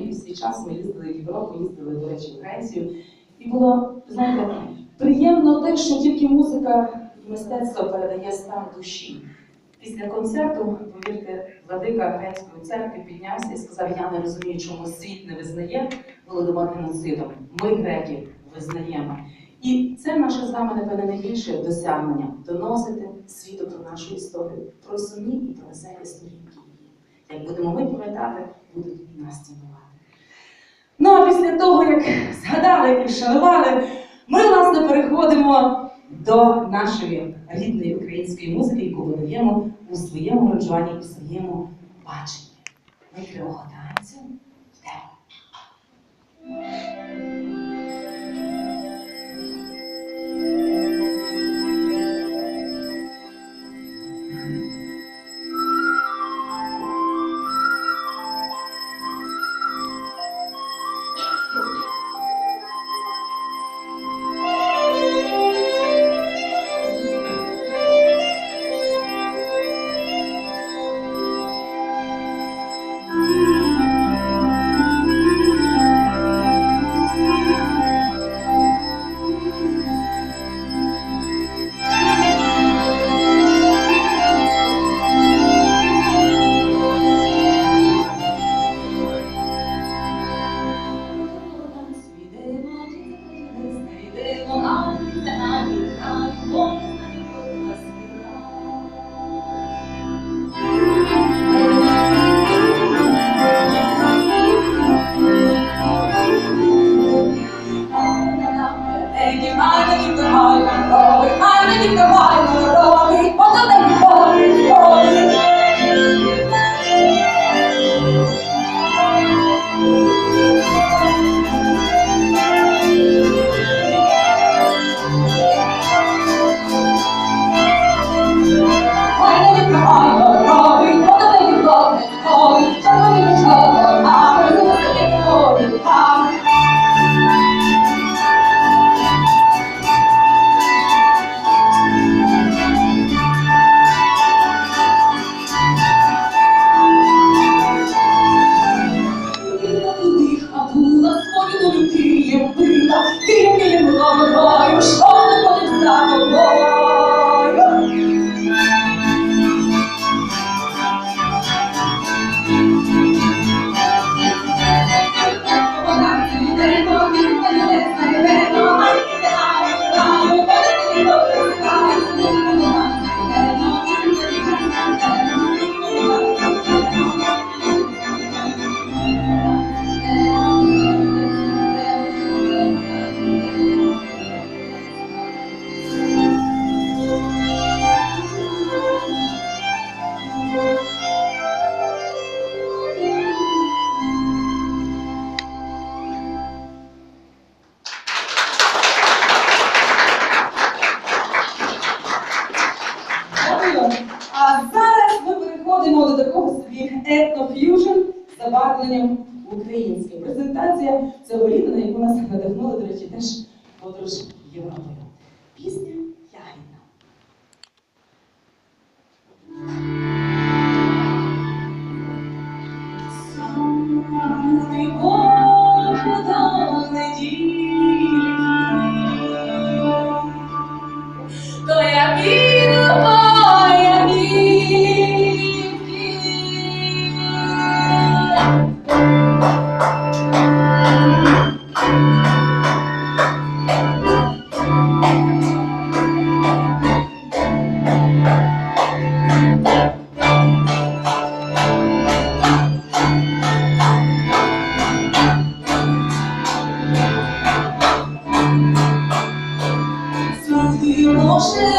і в свій час ми їздили в Європу, їздили, до речі, в Грецію. І було, знаєте, приємно те, що тільки музика і мистецтво передає стан душі. Після концерту, повірте, владика Грецької церкви піднявся і сказав: Я не розумію, чому світ не визнає голодомор геноцидом. Ми, греки, визнаємо. І це наше з вами, напевне, найбільше досягнення доносити світу про нашу історію, про сумні і про веселі сторінки. Як будемо ми пам'ятати, будуть і нас цінувати. Ну а після того, як згадали і вшанували, ми, власне, переходимо до нашої рідної української музики, яку видаємо у своєму аранжуванні і своєму баченні. Ми танцю Thank you. Собі етноф'южн з забарвленням українське. Презентація цього літа, на яку нас надихнули, до речі, теж подорож Європою. Пісня Ягідна. Ти кожна неділі 是